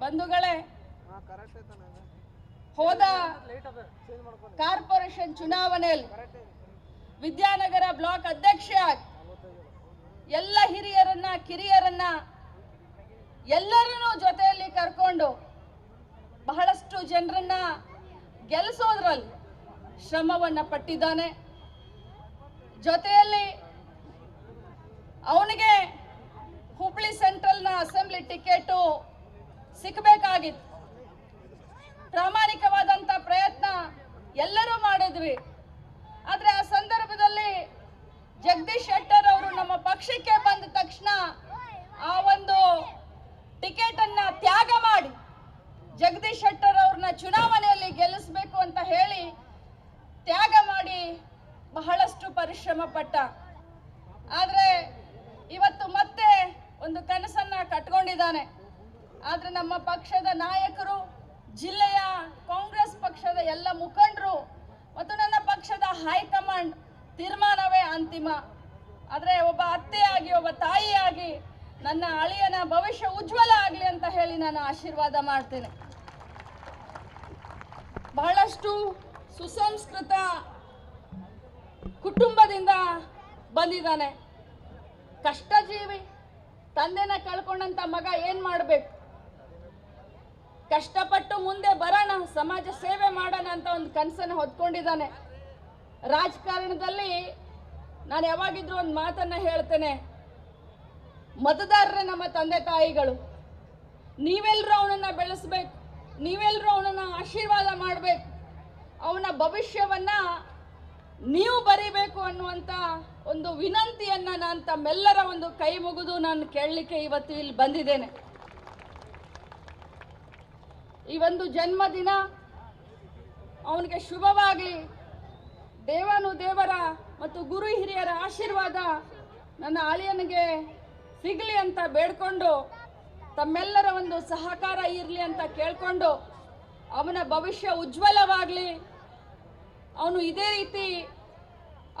ಬಂಧುಗಳೇ ಹೋದ ಕಾರ್ಪೊರೇಷನ್ ಚುನಾವಣೆಯಲ್ಲಿ ವಿದ್ಯಾನಗರ ಬ್ಲಾಕ್ ಅಧ್ಯಕ್ಷ ಎಲ್ಲ ಹಿರಿಯರನ್ನ ಕಿರಿಯರನ್ನ ಎಲ್ಲರನ್ನೂ ಜೊತೆಯಲ್ಲಿ ಕರ್ಕೊಂಡು ಬಹಳಷ್ಟು ಜನರನ್ನ ಗೆಲ್ಲಿಸೋದ್ರಲ್ಲಿ ಶ್ರಮವನ್ನ ಪಟ್ಟಿದ್ದಾನೆ. ಜೊತೆಯಲ್ಲಿ ಅವನಿಗೆ ಹುಬ್ಳಿ ಸೆಂಟ್ರಲ್ನ ಅಸೆಂಬ್ಲಿ ಟಿಕೆಟು ಸಿಕ್ಕಬೇಕಾಗಿತ್ತು ಪ್ರಾಮಾಣಿಕವಾದಂತ ಪ್ರಯತ್ನ ಎಲ್ಲರೂ ಮಾಡಿದ್ವಿ. ಆದ್ರೆ ಆ ಸಂದರ್ಭದಲ್ಲಿ ಜಗದೀಶ್ ಶೆಟ್ಟರ್ ಅವರು ನಮ್ಮ ಪಕ್ಷಕ್ಕೆ ಬಂದ ತಕ್ಷಣ ಆ ಒಂದು ಟಿಕೆಟ್ ಅನ್ನ ತ್ಯಾಗ ಮಾಡಿ ಜಗದೀಶ್ ಶೆಟ್ಟರ್ ಅವ್ರನ್ನ ಚುನಾವಣೆಯಲ್ಲಿ ಗೆಲ್ಲಿಸಬೇಕು ಅಂತ ಹೇಳಿ ತ್ಯಾಗ ಮಾಡಿ ಬಹಳಷ್ಟು ಪರಿಶ್ರಮ ಪಟ್ಟ. ಆದ್ರೆ ಇವತ್ತು ಮತ್ತೆ ಒಂದು ಕನಸನ್ನ ಕಟ್ಕೊಂಡಿದ್ದಾನೆ. ಆದ್ರೆ ನಮ್ಮ ಪಕ್ಷದ ನಾಯಕರು, ಜಿಲ್ಲೆಯ ಕಾಂಗ್ರೆಸ್ ಪಕ್ಷದ ಎಲ್ಲ ಮುಖಂಡರು ಮತ್ತು ನನ್ನ ಪಕ್ಷದ ಹೈಕಮಾಂಡ್ ತೀರ್ಮಾನವೇ ಅಂತಿಮ. ಆದ್ರೆ ಒಬ್ಬ ಅತ್ತೆಯಾಗಿ, ಒಬ್ಬ ತಾಯಿಯಾಗಿ ನನ್ನ ಅಳಿಯನ ಭವಿಷ್ಯ ಉಜ್ವಲ ಆಗಲಿ ಅಂತ ಹೇಳಿ ನಾನು ಆಶೀರ್ವಾದ ಮಾಡ್ತೇನೆ. ಬಹಳಷ್ಟು ಸುಸಂಸ್ಕೃತ ಕುಟುಂಬದಿಂದ ಬಂದಿದ್ದಾನೆ. ಕಷ್ಟಜೀವಿ, ತಂದೆನ ಕಳ್ಕೊಂಡಂತ ಮಗ ಏನ್ ಮಾಡ್ಬೇಕು? ಕಷ್ಟಪಟ್ಟು ಮುಂದೆ ಬರೋಣ, ಸಮಾಜ ಸೇವೆ ಮಾಡೋಣ ಅಂತ ಒಂದು ಕನಸನ್ನು ಹೊತ್ಕೊಂಡಿದ್ದಾನೆ. ರಾಜಕಾರಣದಲ್ಲಿ ನಾನು ಯಾವಾಗಿದ್ರು ಒಂದು ಮಾತನ್ನ ಹೇಳ್ತೇನೆ. ಮತದಾರರೇ ನಮ್ಮ ತಂದೆ ತಾಯಿಗಳು ನೀವೆಲ್ಲರೂ ಅವನನ್ನ ಬೆಳೆಸ್ಬೇಕು ನೀವೆಲ್ಲರೂ ಅವನನ್ನ ಆಶೀರ್ವಾದ ಮಾಡಬೇಕು, ಅವನ ಭವಿಷ್ಯವನ್ನ ನೀವು ಬರಿಬೇಕು ಅನ್ನುವಂತ ಒಂದು ವಿನಂತಿಯನ್ನ ನಾನು ತಮ್ಮೆಲ್ಲರ ಒಂದು ಕೈ ಮುಗಿದು ನಾನು ಕೇಳಲಿಕ್ಕೆ ಇವತ್ತು ಇಲ್ಲಿ ಬಂದಿದ್ದೇನೆ. ಈ ಒಂದು ಜನ್ಮದಿನ ಅವನಿಗೆ ಶುಭವಾಗಲಿ. ದೇವನು ದೇವರ ಮತ್ತು ಗುರು ಹಿರಿಯರ ಆಶೀರ್ವಾದ ನನ್ನ ಅಳಿಯನಿಗೆ ಸಿಗಲಿ ಅಂತ ಬೇಡ್ಕೊಂಡು, ತಮ್ಮೆಲ್ಲರ ಒಂದು ಸಹಕಾರ ಇರಲಿ ಅಂತ ಕೇಳಿಕೊಂಡು, ಅವನ ಭವಿಷ್ಯ ಉಜ್ವಲವಾಗಲಿ. ಅವನು ಇದೇ ರೀತಿ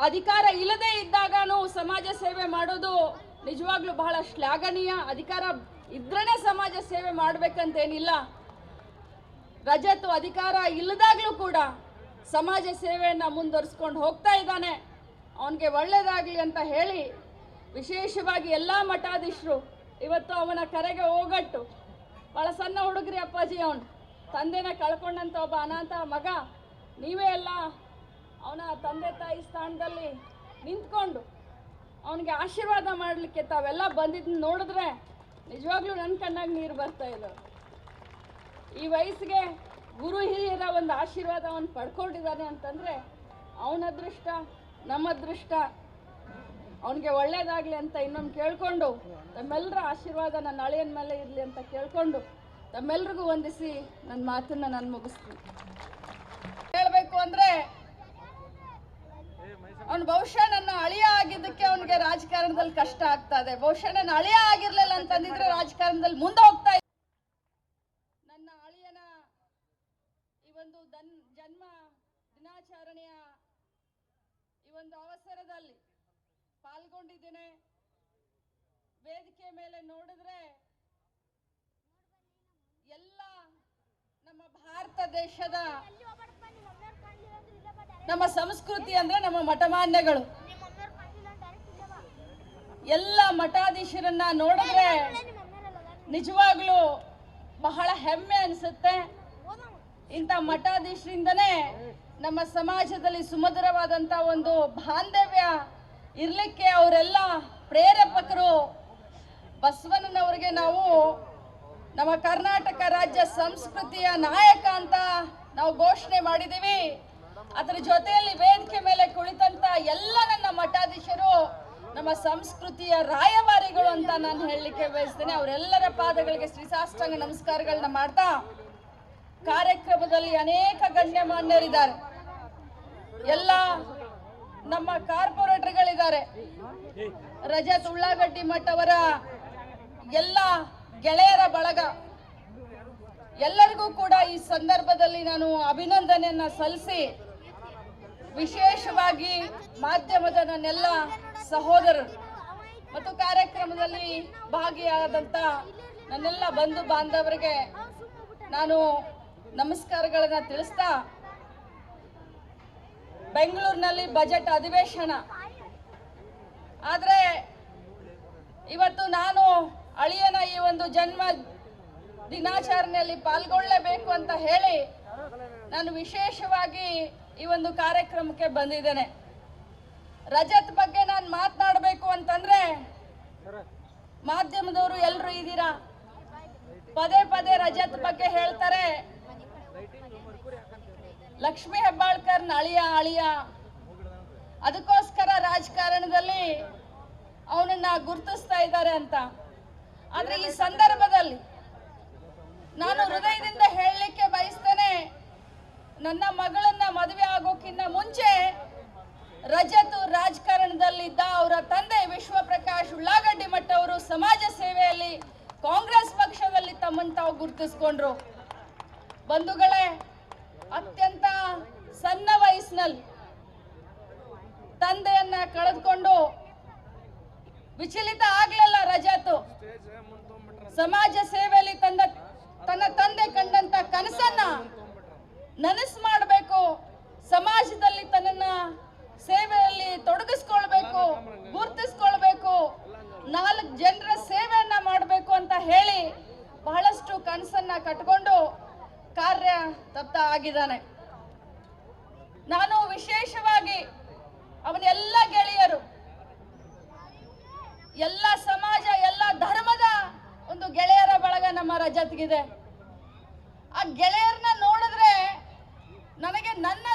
ಅಧಿಕಾರ ಇಲ್ಲದೆ ಇದ್ದಾಗನೂ ಸಮಾಜ ಸೇವೆ ಮಾಡೋದು ನಿಜವಾಗ್ಲೂ ಬಹಳ ಶ್ಲಾಘನೀಯ. ಅಧಿಕಾರ ಇದ್ರೇ ಸಮಾಜ ಸೇವೆ ಮಾಡ್ಬೇಕಂತೇನಿಲ್ಲ. ರಜತ್ ಅಧಿಕಾರ ಇಲ್ಲದಾಗ್ಲೂ ಕೂಡ ಸಮಾಜ ಸೇವೆಯನ್ನು ಮುಂದುವರಿಸ್ಕೊಂಡು ಹೋಗ್ತಾ ಇದ್ದಾನೆ. ಅವನಿಗೆ ಒಳ್ಳೆಯದಾಗಲಿ ಅಂತ ಹೇಳಿ ವಿಶೇಷವಾಗಿ ಎಲ್ಲ ಮಠಾಧೀಶರು ಇವತ್ತು ಅವನ ಕರೆಗೆ ಹೋಗಟ್ಟು. ಭಾಳ ಸಣ್ಣ ಹುಡುಗ್ರಿ ಅಪ್ಪಾಜಿ ಅವನು. ತಂದೆನ ಕಳ್ಕೊಂಡಂತ ಒಬ್ಬ ಅನಾಥ ಮಗ. ನೀವೇ ಎಲ್ಲ ಅವನ ತಂದೆ ತಾಯಿ ಸ್ಥಾನದಲ್ಲಿ ನಿಂತ್ಕೊಂಡು ಅವನಿಗೆ ಆಶೀರ್ವಾದ ಮಾಡಲಿಕ್ಕೆ ತಾವೆಲ್ಲ ಬಂದಿದ್ದು ನೋಡಿದ್ರೆ ನಿಜವಾಗ್ಲೂ ನನ್ನ ಕಣ್ಣಾಗ ನೀರು ಬರ್ತಾ ಇದ್ದಾವೆ ಈ ವಯಸ್ಸಿಗೆ ಗುರು ಹಿರಿಯರ ಒಂದು ಆಶೀರ್ವಾದ ಅವನು ಪಡ್ಕೊಂಡಿದ್ದಾನೆ ಅಂತಂದ್ರೆ ಅವನ ಅದೃಷ್ಟ ನಮ್ಮ ಅದೃಷ್ಟ ಅವನಿಗೆ ಒಳ್ಳೇದಾಗಲಿ ಅಂತ ಇನ್ನೊಂದು ಕೇಳ್ಕೊಂಡು, ತಮ್ಮೆಲ್ಲರ ಆಶೀರ್ವಾದ ನನ್ನ ಅಳಿಯನ ಮೇಲೆ ಇರಲಿ ಅಂತ ಕೇಳ್ಕೊಂಡು ತಮ್ಮೆಲ್ರಿಗೂ ವಂದಿಸಿ ನನ್ನ ಮಾತನ್ನ ನಾನು ಮುಗಿಸ್ತೀನಿ. ಹೇಳಬೇಕು ಅಂದ್ರೆ, ಅವನು ಬಹುಶಃ ನನ್ನ ಅಳಿಯ ಆಗಿದ್ದಕ್ಕೆ ಅವನಿಗೆ ರಾಜಕಾರಣದಲ್ಲಿ ಕಷ್ಟ ಆಗ್ತಾ ಇದೆ. ಬಹುಶಃ ನನ್ನ ಅಳಿಯ ಆಗಿರ್ಲಿಲ್ಲ ಅಂತಂದಿದ್ರೆ ರಾಜಕಾರಣದಲ್ಲಿ ಮುಂದೆ ಹೋಗ್ತಾ ಇದ್ದ. ನನ್ನ ಅಳಿಯನ ಈ ಒಂದು ದನ್ ಜನ್ಮ ದಿನಾಚರಣೆಯ ಈ ಒಂದು ಅವಸರದಲ್ಲಿ ಪಾಲ್ಗೊಂಡಿದ್ದೇನೆ. ವೇದಿಕೆ ಮೇಲೆ ನೋಡಿದ್ರೆ ಎಲ್ಲ ನಮ್ಮ ಭಾರತ ದೇಶದ ನಮ್ಮ ಸಂಸ್ಕೃತಿ ಅಂದ್ರೆ ನಮ್ಮ ಮಠಮಾನ್ಯಗಳು. ಎಲ್ಲ ಮಠಾಧೀಶರನ್ನ ನೋಡಿದ್ರೆ ನಿಜವಾಗ್ಲೂ ಬಹಳ ಹೆಮ್ಮೆ ಅನಿಸುತ್ತೆ. ಇಂಥ ಮಠಾಧೀಶರಿಂದನೇ ನಮ್ಮ ಸಮಾಜದಲ್ಲಿ ಸುಮಧುರವಾದಂಥ ಒಂದು ಬಾಂಧವ್ಯ ಇರಲಿಕ್ಕೆ ಅವರೆಲ್ಲ ಪ್ರೇರೇಪಕರು. ಬಸವಣ್ಣನವ್ರಿಗೆ ನಾವು ನಮ್ಮ ಕರ್ನಾಟಕ ರಾಜ್ಯ ಸಂಸ್ಕೃತಿಯ ನಾಯಕ ಅಂತ ನಾವು ಘೋಷಣೆ ಮಾಡಿದ್ದೀವಿ. ಅದರ ಜೊತೆಯಲ್ಲಿ ವೇದಿಕೆ ಮೇಲೆ ಕುಳಿತಂತ ಎಲ್ಲ ನನ್ನ ಮಠಾಧೀಶರು, ನಮ್ಮ ಸಂಸ್ಕೃತಿಯ ರಾಯಭಾರಿಗಳು ಅಂತ ನಾನು ಹೇಳಲಿಕ್ಕೆ ಬಯಸ್ತೇನೆ. ಅವರೆಲ್ಲರ ಪಾದಗಳಿಗೆ ಶ್ರೀ ಶ್ರೀಸಾಷ್ಟಾಂಗ ನಮಸ್ಕಾರಗಳನ್ನ ಮಾಡ್ತಾ ಕಾರ್ಯಕ್ರಮದಲ್ಲಿ ಅನೇಕ ಗಣ್ಯಮಾನ್ಯರಿದ್ದಾರೆ. ಎಲ್ಲ ನಮ್ಮ ಕಾರ್ಪೊರೇಟರ್ಗಳಿದ್ದಾರೆ. ರಜತ್ ಉಳ್ಳಾಗಡ್ಡಿ ಮಠವರ ಎಲ್ಲ ಗೆಳೆಯರ ಬಳಗ. ಎಲ್ಲರಿಗೂ ಕೂಡ ಈ ಸಂದರ್ಭದಲ್ಲಿ ನಾನು ಅಭಿನಂದನೆಯನ್ನ ಸಲ್ಲಿಸಿ, ವಿಶೇಷವಾಗಿ ಮಾಧ್ಯಮದ ನನ್ನೆಲ್ಲ ಸಹೋದರರು ಮತ್ತು ಕಾರ್ಯಕ್ರಮದಲ್ಲಿ ಭಾಗಿಯಾದಂತ ನನ್ನೆಲ್ಲ ಬಂಧು ಬಾಂಧವರಿಗೆ ನಾನು ನಮಸ್ಕಾರಗಳನ್ನ ತಿಳಿಸ್ತಾ ಬೆಂಗಳೂರಿನಲ್ಲಿ ಬಜೆಟ್ ಅಧಿವೇಶನ. ಆದರೆ ಇವತ್ತು ನಾನು ಅಳಿಯನ ಈ ಒಂದು ಜನ್ಮ ದಿನಾಚರಣೆಯಲ್ಲಿ ಪಾಲ್ಗೊಳ್ಳಬೇಕು ಅಂತ ಹೇಳಿ ನಾನು ವಿಶೇಷವಾಗಿ ಈ ಒಂದು ಕಾರ್ಯಕ್ರಮಕ್ಕೆ ಬಂದಿದ್ದೇನೆ. ರಜತ್ ಬಗ್ಗೆ ನಾನು ಮಾತನಾಡಬೇಕು ಅಂತಂದ್ರೆ ಮಾಧ್ಯಮದವರು ಎಲ್ಲರೂ ಇದ್ದೀರಾ? ಪದೇ ಪದೇ ರಜತ್ ಬಗ್ಗೆ ಹೇಳ್ತಾರೆ. ಲಕ್ಷ್ಮೀ ಹೆಬ್ಬಾಳ್ಕರ್ ಅಳಿಯ ಅಳಿಯ. ಅದಕ್ಕೋಸ್ಕರ ರಾಜಕಾರಣದಲ್ಲಿ ಅವನನ್ನ ಗುರುತಿಸ್ತಾ ಇದ್ದಾರೆ ಅಂತ. ಆದ್ರೆ ಈ ಸಂದರ್ಭದಲ್ಲಿ ನಾನು ಹೃದಯದಿಂದ ಹೇಳಲಿಕ್ಕೆ ಬಯಸ್ತೇನೆ, ನನ್ನ ಮಗಳನ್ನ ಮದುವೆ ಆಗೋಕ್ಕಿಂತ ಮುಂಚೆ ರಜತ್ ರಾಜಕಾರಣದಲ್ಲಿದ್ದ ಅವರ ತಂದೆ ವಿಶ್ವಪ್ರಕಾಶ್ ಉಳ್ಳಾಗಡ್ಡಿ ಮಠ ಅವರು ಸಮಾಜ ಸೇವೆಯಲ್ಲಿ ಕಾಂಗ್ರೆಸ್ ಪಕ್ಷದಲ್ಲಿ ತಮ್ಮನ್ನು ತಾವು ಗುರುತಿಸ್ಕೊಂಡ್ರು. ಬಂಧುಗಳೇ ಅತ್ಯಂತ ಸಣ್ಣ ವಯಸ್ಸಿನಲ್ಲಿ ತಂದೆಯನ್ನ ಕಳೆದುಕೊಂಡು ವಿಚಲಿತ ಆಗ್ಲಿಲ್ಲ ರಜಾತು. ಸಮಾಜ ಸೇವೆಯಲ್ಲಿ ತನ್ನ ತನ್ನ ತಂದೆ ಕಂಡಂತ ಕನಸನ್ನ ನನಸು ಮಾಡಬೇಕು, ಸಮಾಜದಲ್ಲಿ ತನ್ನನ್ನ ಸೇವೆಯಲ್ಲಿ ತೊಡಗಿಸ್ಕೊಳ್ಬೇಕು, ಗುರುತಿಸ್ಕೊಳ್ಬೇಕು ಇದಾನೆ ನಾನು ವಿಶೇಷವಾಗಿ ಅವನೆಲ್ಲ ಗೆಳೆಯರು, ಎಲ್ಲ ಸಮಾಜ, ಎಲ್ಲ ಧರ್ಮದ ಒಂದು ಗೆಳೆಯರ ಬಳಗ ನಮ್ಮ ರಜತ್ಗಿದೆ. ಆ ಗೆಳೆಯರನ್ನ ನೋಡಿದ್ರೆ ನನಗೆ ನನ್ನ